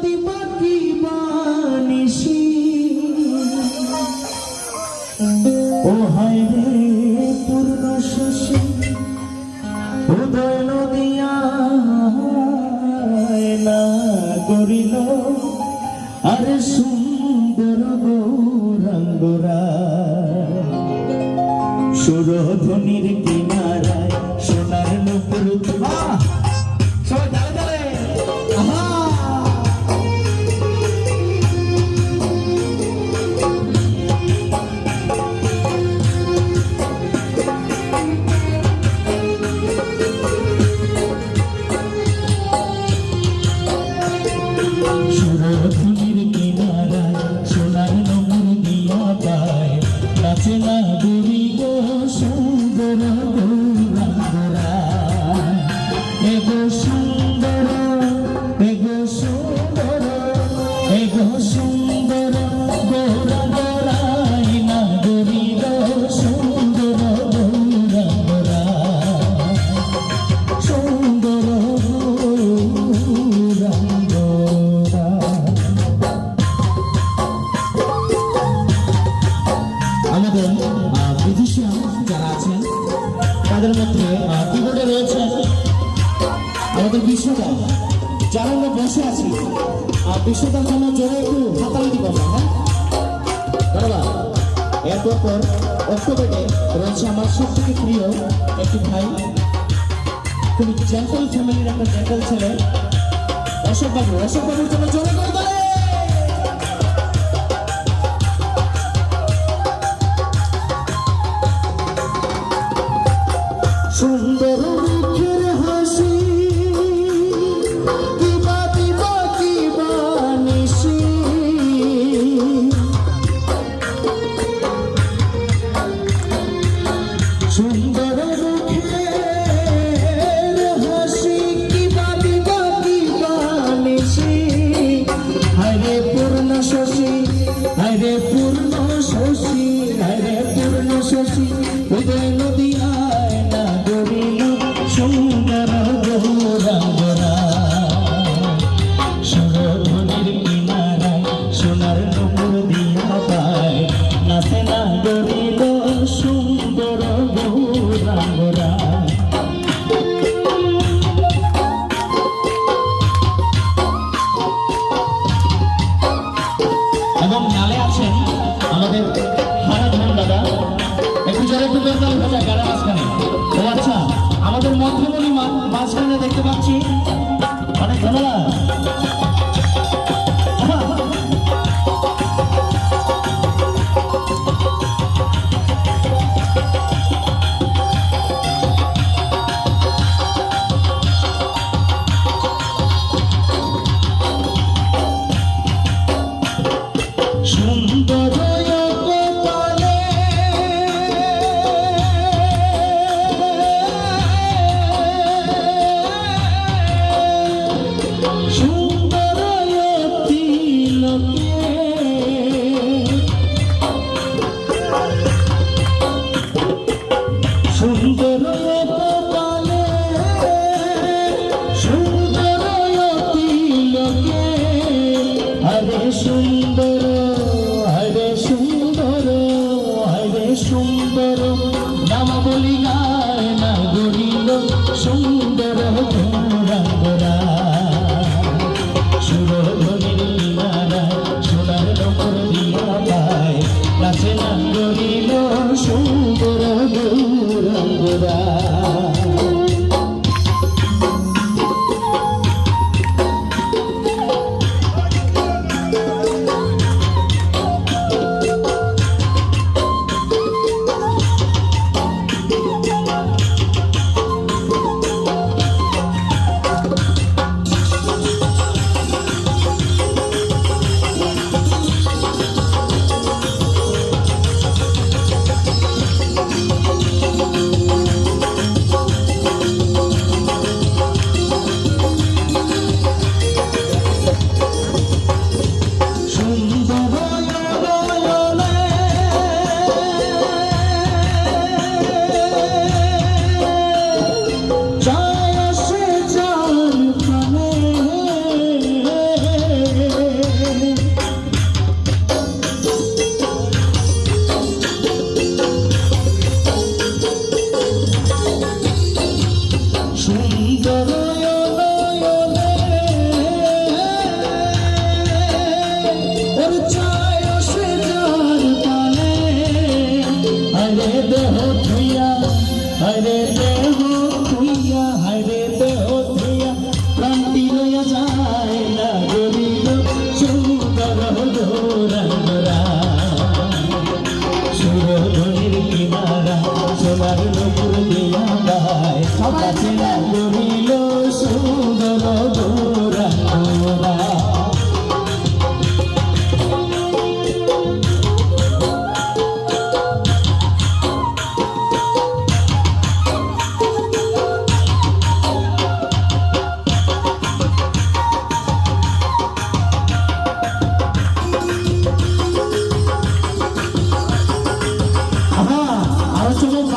রাতি পাখি বানিসি। ও শশী উদয় নদিয়া না করিল। সুন্দর গৌরাঙ্গরা সুরধ্বনির কিনারায় সোনার নুপুর যারা আছেন, তাদের মধ্যে কিবোর্ডে রয়েছেন আমাদের বিশ্বকাপ যারা আমরা বসে আছি বিশ্বদার জন্য জোরে একটু হাতালি দিব হ্যাঁ? ধন্যবাদ এরপর পর অক্টোবরে রয়েছে আমার সব থেকে প্রিয় একটি ভাই। খুবই জেন্টল ফ্যামিলির একটা জেন্টল ছেলে। অশোকবাবু অশোকবাবুর জন্য জোরে করে সুন্দর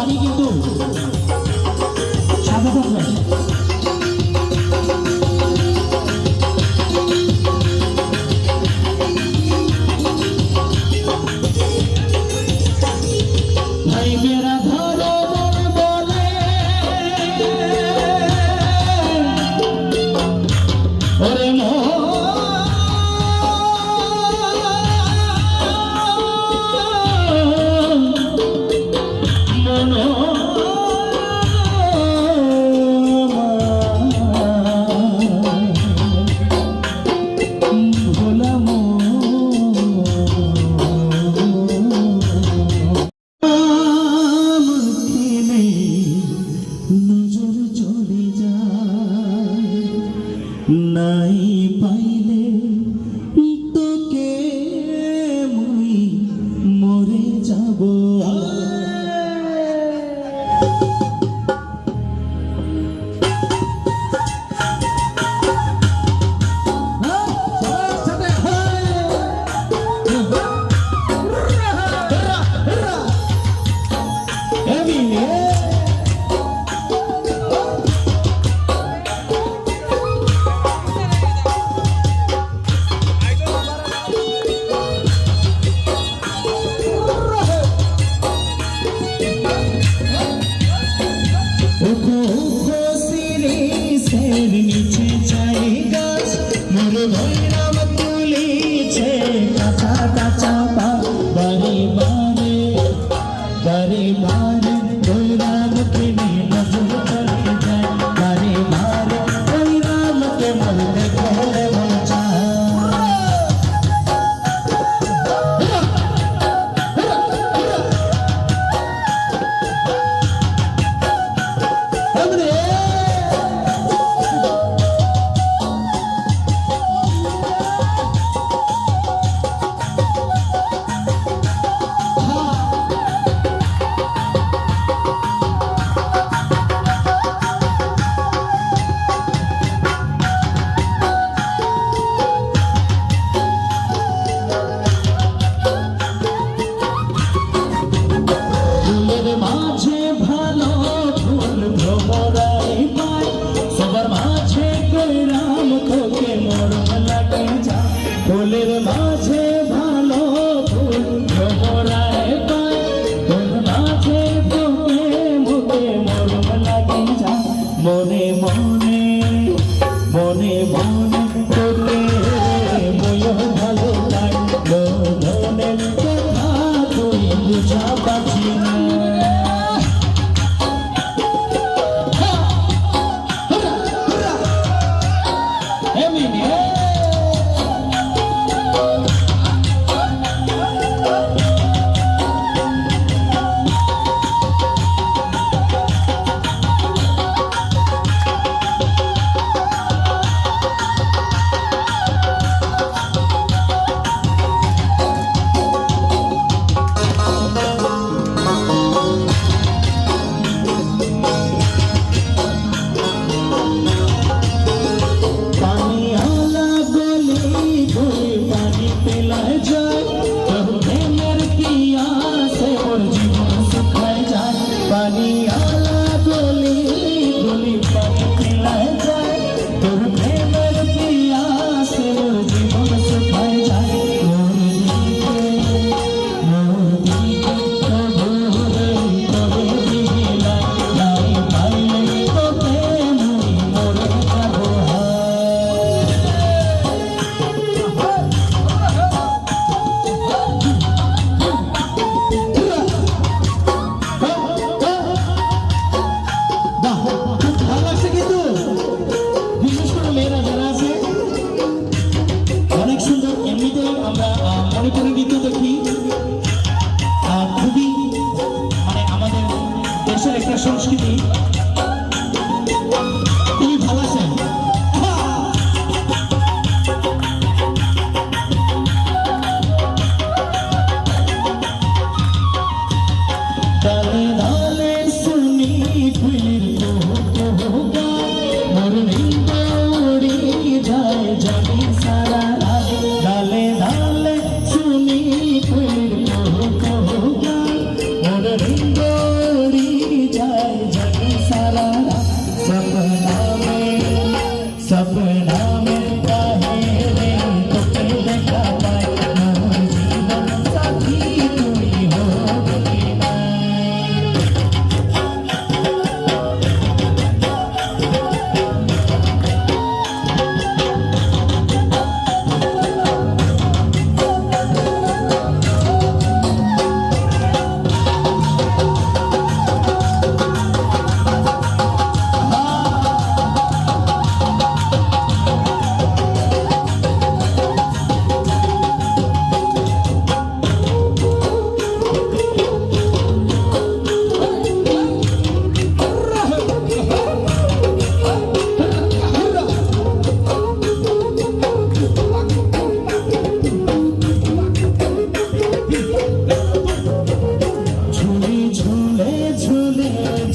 Marinho do My name.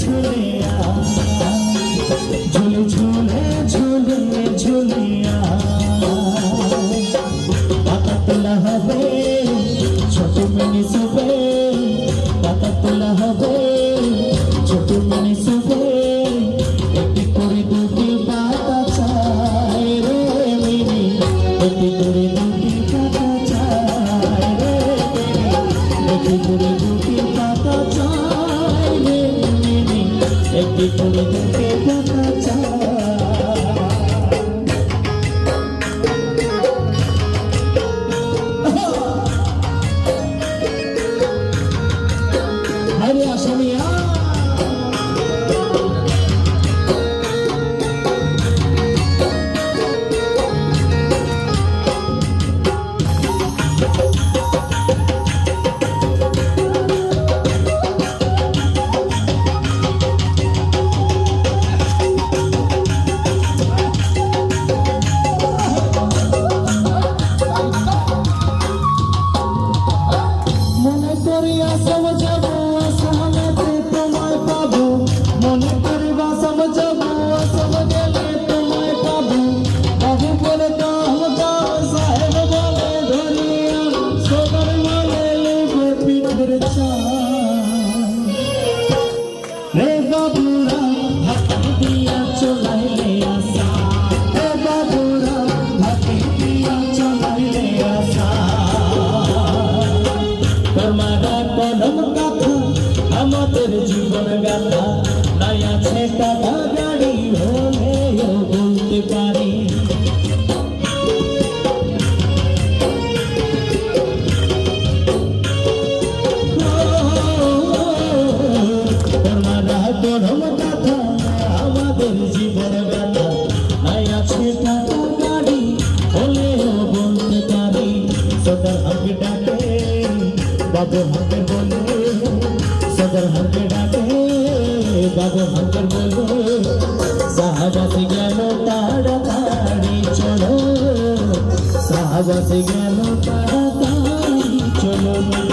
truly. একটি করে দেখা বাবু হাঙ্কর বলে সদর হাঙ্কে ডাকে বাবু হাঙ্কর বলে। সাহাবাসে গেল তাড়াতাড়ি চলো, সাহাবাসে গেল তাড়াতাড়ি চলো।